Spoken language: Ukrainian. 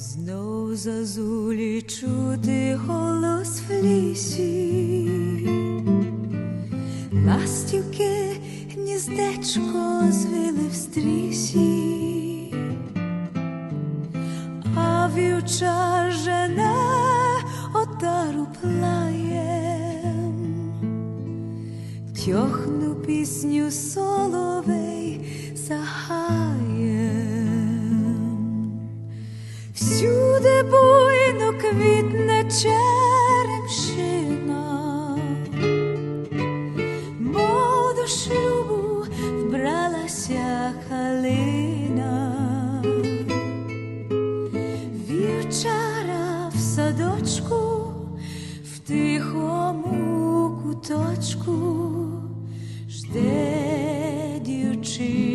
Знов зазулі чути голос в лісі, ластівки гніздечко звили в стрісі, а вівчар жене отару плаєм, тьохну пісню соловей всюди буйно квітне черемшина, мов шлюбу вбралася халина, вівчара в садочку, в тихому куточку жде дівчина.